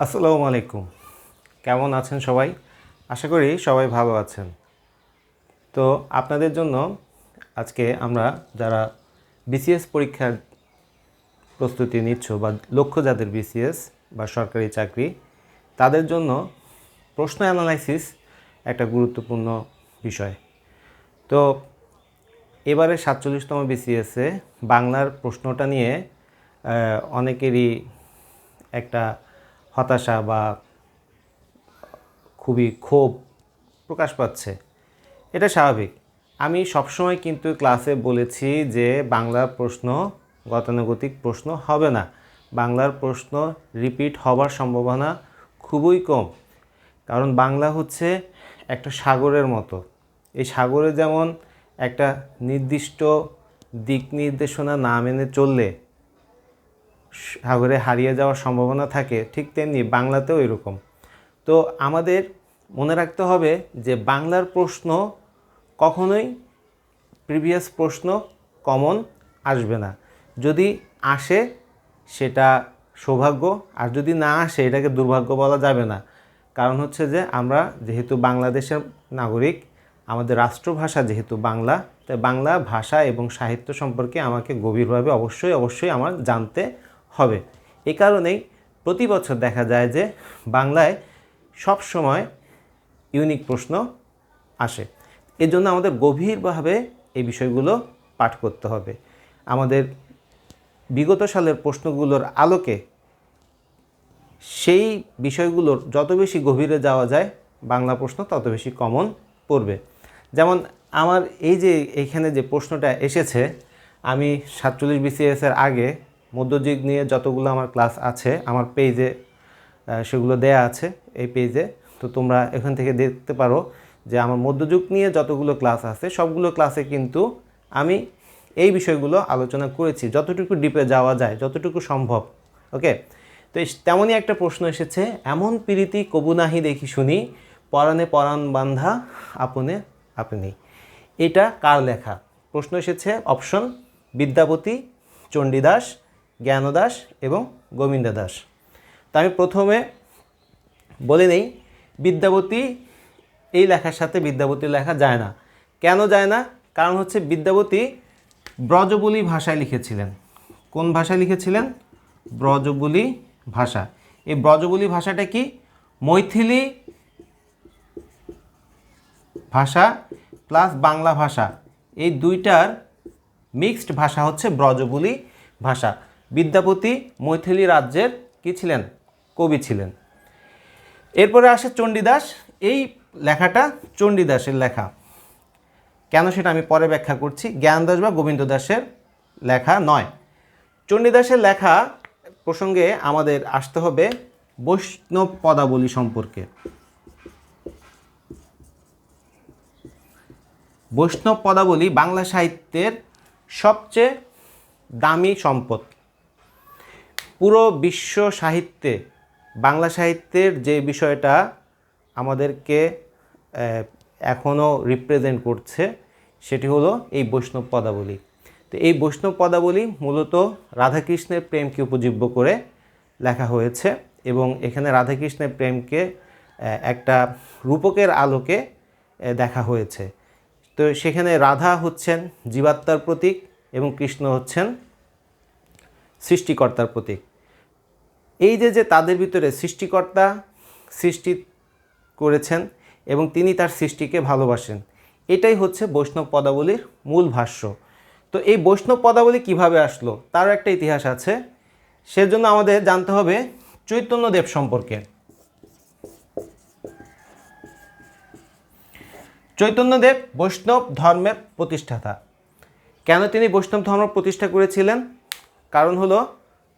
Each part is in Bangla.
আসসালামু আলাইকুম। কেমন আছেন সবাই? আশা করি সবাই ভালো আছেন। তো আপনাদের জন্য আজকে আমরা যারা বিসিএস পরীক্ষার প্রস্তুতি নিচ্ছ বা লক্ষ্য যাদের বিসিএস বা সরকারি চাকরি, তাদের জন্য প্রশ্ন অ্যানালাইসিস একটা গুরুত্বপূর্ণ বিষয়। তো এবারে সাতচল্লিশতম বিসিএসে বাংলার প্রশ্নটা নিয়ে অনেকেরই একটা হতাশা বা খুবই ক্ষোভ প্রকাশ পাচ্ছে। এটা স্বাভাবিক। আমি সবসময় কিন্তু ক্লাসে বলেছি যে বাংলার প্রশ্ন গতানুগতিক প্রশ্ন হবে না। বাংলার প্রশ্ন রিপিট হবার সম্ভাবনা খুবই কম। কারণ বাংলা হচ্ছে একটা সাগরের মতো। এই সাগরে যেমন একটা নির্দিষ্ট দিক নির্দেশনা না মেনে চললে সাগরে হারিয়ে যাওয়ার সম্ভাবনা থাকে, ঠিক তেমনি বাংলাতেও এরকম। তো আমাদের মনে রাখতে হবে যে বাংলার প্রশ্ন কখনোই প্রিভিয়াস প্রশ্ন কমন আসবে না। যদি আসে, সেটা সৌভাগ্য, আর যদি না আসে, এটাকে দুর্ভাগ্য বলা যাবে না। কারণ হচ্ছে যে আমরা যেহেতু বাংলাদেশের নাগরিক, আমাদের রাষ্ট্রভাষা যেহেতু বাংলা, তাই বাংলা ভাষা এবং সাহিত্য সম্পর্কে আমাকে গভীরভাবে অবশ্যই অবশ্যই আমার জানতে হবে। এ কারণেই প্রতি বছর দেখা যায় যে বাংলায় সব সময় ইউনিক প্রশ্ন আসে। এর জন্য আমাদের গভীরভাবে এই বিষয়গুলো পাঠ করতে হবে। আমাদের বিগত সালের প্রশ্নগুলোর আলোকে সেই বিষয়গুলোর যত বেশি গভীরে যাওয়া যায়, বাংলা প্রশ্ন তত বেশি কমন পড়বে। যেমন আমার এই যে এইখানে যে প্রশ্নটা এসেছে, আমি সাতচল্লিশ বিসিএস এর আগে মধ্যযুগ নিয়ে যতগুলো আমার ক্লাস আছে, আমার পেজে সেগুলো দেয়া আছে এই পেজে তো তোমরা এখান থেকে দেখতে পারো যে আমার মধ্যযুগ নিয়ে যতগুলো ক্লাস আছে, সবগুলো ক্লাসে কিন্তু আমি এই বিষয়গুলো আলোচনা করেছি, যতটুকু ডিপে যাওয়া যায়, যতটুকু সম্ভব ওকে তো তেমনই একটা প্রশ্ন এসেছে, এমন প্রীতি কবু নাহি দেখি শুনি পরাণে পরাণ বান্ধা আপনে আপনি। এটা কার লেখা? প্রশ্ন এসেছে অপশন বিদ্যাপতি, চণ্ডীদাস জ্ঞানদাস এবং গোবিন্দ দাস তো আমি প্রথমে বলে নেই বিদ্যাপতি এই লেখার সাথে বিদ্যাপতির লেখা যায় না। কেন যায় না? কারণ হচ্ছে বিদ্যাপতি ব্রজবুলি ভাষায় লিখেছিলেন। কোন ভাষায় লিখেছিলেন? ব্রজবুলি ভাষা। এই ব্রজবুলি ভাষাটা কি? মৈথিলি ভাষা প্লাস বাংলা ভাষা। এই দুইটার মিক্সড ভাষা হচ্ছে ব্রজবুলি ভাষা। বিদ্যাপতি মৈথিলি রাজ্যের কি ছিলেন? কবি ছিলেন। এরপরে আসে চণ্ডীদাস। এই লেখাটা চণ্ডীদাসের লেখা। কেন সেটা আমি পরে ব্যাখ্যা করছি? জ্ঞানদাস বা গোবিন্দ দাসের লেখা নয়। চণ্ডীদাসের লেখা প্রসঙ্গে আমাদের আসতে হবে বৈষ্ণব পদাবলী সম্পর্কে। বৈষ্ণব পদাবলী বাংলা সাহিত্যের সবচেয়ে দামি সম্পদ। পুরো বিশ্ব সাহিত্যে, বাংলা সাহিত্যের যে বিষয়টা আমাদেরকে এখনও রিপ্রেজেন্ট করছে, সেটি হলো এই বৈষ্ণব পদাবলী। তো এই বৈষ্ণব পদাবলী মূলত রাধাকৃষ্ণের প্রেমকে উপজীব্য করে লেখা হয়েছে এবং এখানে রাধাকৃষ্ণের প্রেমকে একটা রূপকের আলোকে দেখা হয়েছে। তো সেখানে রাধা হচ্ছেন জীবাত্মার প্রতীক এবং কৃষ্ণ হচ্ছেন সৃষ্টিকর্তার প্রতীক। এই যে যে তাদের ভিতরে সৃষ্টিকর্তা সৃষ্টি করেছেন এবং তিনি তার সৃষ্টিকে ভালোবাসেন, এটাই হচ্ছে বৈষ্ণব পদাবলীর মূল ভাষ্য। তো এই বৈষ্ণব পদাবলী কীভাবে আসলো? তারও একটা ইতিহাস আছে। সেজন্য আমাদের জানতে হবে চৈতন্যদেব সম্পর্কে। চৈতন্যদেব বৈষ্ণব ধর্মের প্রতিষ্ঠাতা। কেন তিনি বৈষ্ণব ধর্ম প্রতিষ্ঠা করেছিলেন? কারণ হলো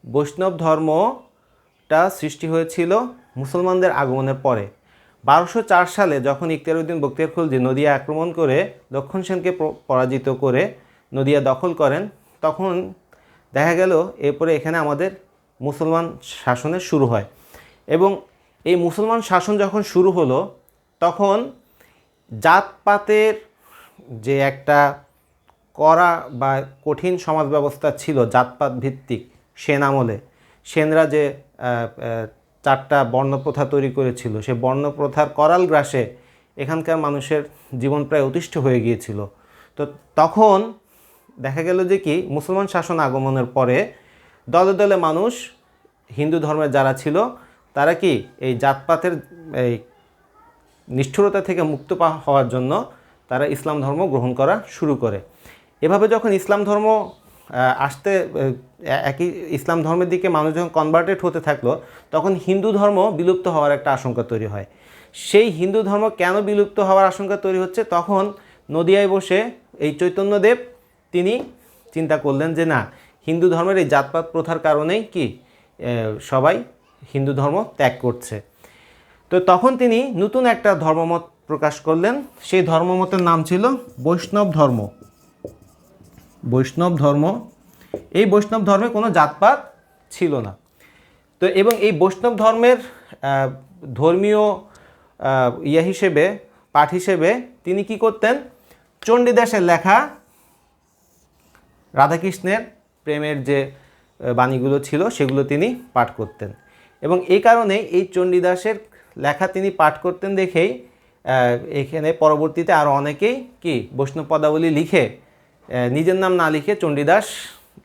বৈষ্ণব ধর্মটা সৃষ্টি হয়েছিল মুসলমানদের আগমনের পরে। বারোশো চার সালে যখন ইখতিয়ারউদ্দিন বখতিয়ার খলজি নদিয়া আক্রমণ করে দক্ষিণ সেনকে পরাজিত করে নদিয়া দখল করেন, তখন দেখা গেল এরপরে এখানে আমাদের মুসলমান শাসনের শুরু হয়। এবং এই মুসলমান শাসন যখন শুরু হলো, তখন জাতপাতের যে একটা কড়া বা কঠিন সমাজ ব্যবস্থা ছিল জাতপাত ভিত্তিক সেন আমলে। সেনরা যে চারটা বর্ণপ্রথা তৈরি করেছিল, সে বর্ণপ্রথার করাল গ্রাসে এখানকার মানুষের জীবন প্রায় অতিষ্ঠ হয়ে গিয়েছিল। তো তখন দেখা গেল যে কি, মুসলমান শাসন আগমনের পরে দলে দলে মানুষ, হিন্দু ধর্মের যারা ছিল, তারা কি এই জাতপাতের, এই নিষ্ঠুরতা থেকে মুক্ত হওয়ার জন্য তারা ইসলাম ধর্ম গ্রহণ করা শুরু করে। এভাবে যখন ইসলাম ধর্ম আসতে একই ইসলাম ধর্মের দিকে মানুষ যখন কনভার্টেড হতে থাকল, তখন হিন্দু ধর্ম বিলুপ্ত হওয়ার একটা আশঙ্কা তৈরি হয়। সেই হিন্দু ধর্ম কেন বিলুপ্ত হওয়ার আশঙ্কা তৈরি হচ্ছে? তখন নদিয়ায় বসে এই চৈতন্যদেব, তিনি চিন্তা করলেন যে না, হিন্দু ধর্মের এই জাতপাত প্রথার কারণেই কি সবাই হিন্দু ধর্ম ত্যাগ করছে। তো তখন তিনি নতুন একটা ধর্মমত প্রকাশ করলেন। সেই ধর্মমতের নাম ছিল বৈষ্ণব ধর্ম। বৈষ্ণব ধর্ম, এই বৈষ্ণব ধর্মে কোনো জাতপাত ছিল না। তো এবং এই বৈষ্ণব ধর্মের ধর্মীয় ইয়া হিসেবে, পাঠ হিসেবে তিনি কি করতেন? চণ্ডীদাসের লেখা রাধাকৃষ্ণের প্রেমের যে বাণীগুলো ছিল, সেগুলো তিনি পাঠ করতেন। এবং এই কারণে এই চণ্ডীদাসের লেখা তিনি পাঠ করতেন দেখেই এখানে পরবর্তীতে আরও অনেকেই কি বৈষ্ণব পদাবলী লিখে নিজের নাম না লিখে চণ্ডীদাস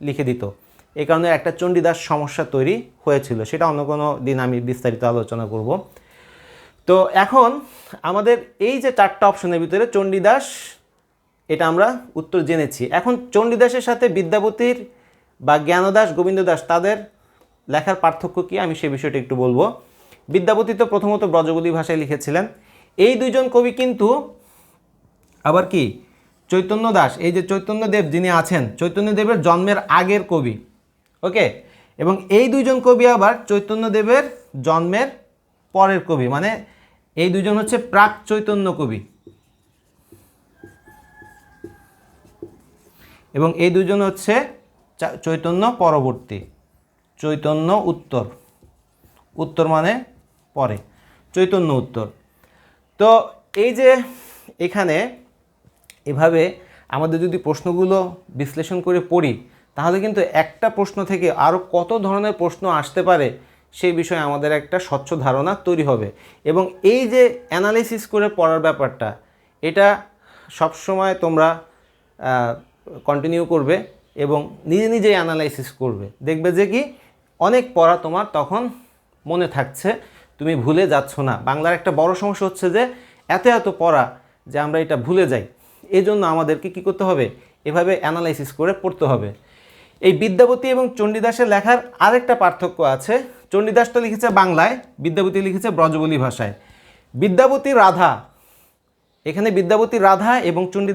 লিখে দিত। এই কারণে একটা চণ্ডীদাস সমস্যা তৈরি হয়েছিল, সেটা অন্য কোনো দিন আমি বিস্তারিত আলোচনা করব। তো এখন আমাদের এই যে চারটা অপশনের ভিতরে চণ্ডীদাস, এটা আমরা উত্তর জেনেছি। এখন চণ্ডীদাসের সাথে বিদ্যাপতির বা জ্ঞানদাস, গোবিন্দদাস, তাদের লেখার পার্থক্য কি? আমি সে বিষয়টা একটু বলব। বিদ্যাপতি তো প্রথমত ব্রজবলী ভাষায় লিখেছিলেন। এই দুইজন কবি কিন্তু আবার কি? চৈতন্য দাস, এই যে চৈতন্যদেব যিনি আছেন চৈতন্যদেবের জন্মের আগের কবি, ওকে? এবং এই দুইজন কবি আবার চৈতন্যদেবের জন্মের পরের কবি মানে এই দুজন হচ্ছে প্রাক চৈতন্য কবি। এবং এই দুজন হচ্ছে চৈতন্য পরবর্তী, চৈতন্য উত্তর। উত্তর মানে পরে, চৈতন্য উত্তর। তো এই যে এখানে এভাবে আমাদের যদি প্রশ্নগুলো বিশ্লেষণ করে পড়ি, তাহলে কিন্তু একটা প্রশ্ন থেকে আরও কত ধরনের প্রশ্ন আসতে পারে সেই বিষয়ে আমাদের একটা স্বচ্ছ ধারণা তৈরি হবে। এবং এই যে অ্যানালিসিস করে পড়ার ব্যাপারটা, এটা সবসময় তোমরা কন্টিনিউ করবে এবং নিজে নিজেই অ্যানালাইসিস করবে। দেখবে যে কি, অনেক পড়া তোমার তখন মনে থাকছে, তুমি ভুলে যাচ্ছ না। বাংলার একটা বড় সমস্যা হচ্ছে যে, এত এত পড়া যে আমরা এটা ভুলে যাই। এই জন্য আমাদেরকে কী করতে হবে? এভাবে অ্যানালাইসিস করে পড়তে হবে। এই বিদ্যাপতি এবং চণ্ডীদাসের লেখার আরেকটা পার্থক্য আছে। চণ্ডীদাস তো লিখেছে বাংলায় বিদ্যাপতি লিখেছে ব্রজবলী ভাষায়। বিদ্যাপতি রাধা, এখানে বিদ্যাপতি রাধা এবং চণ্ডী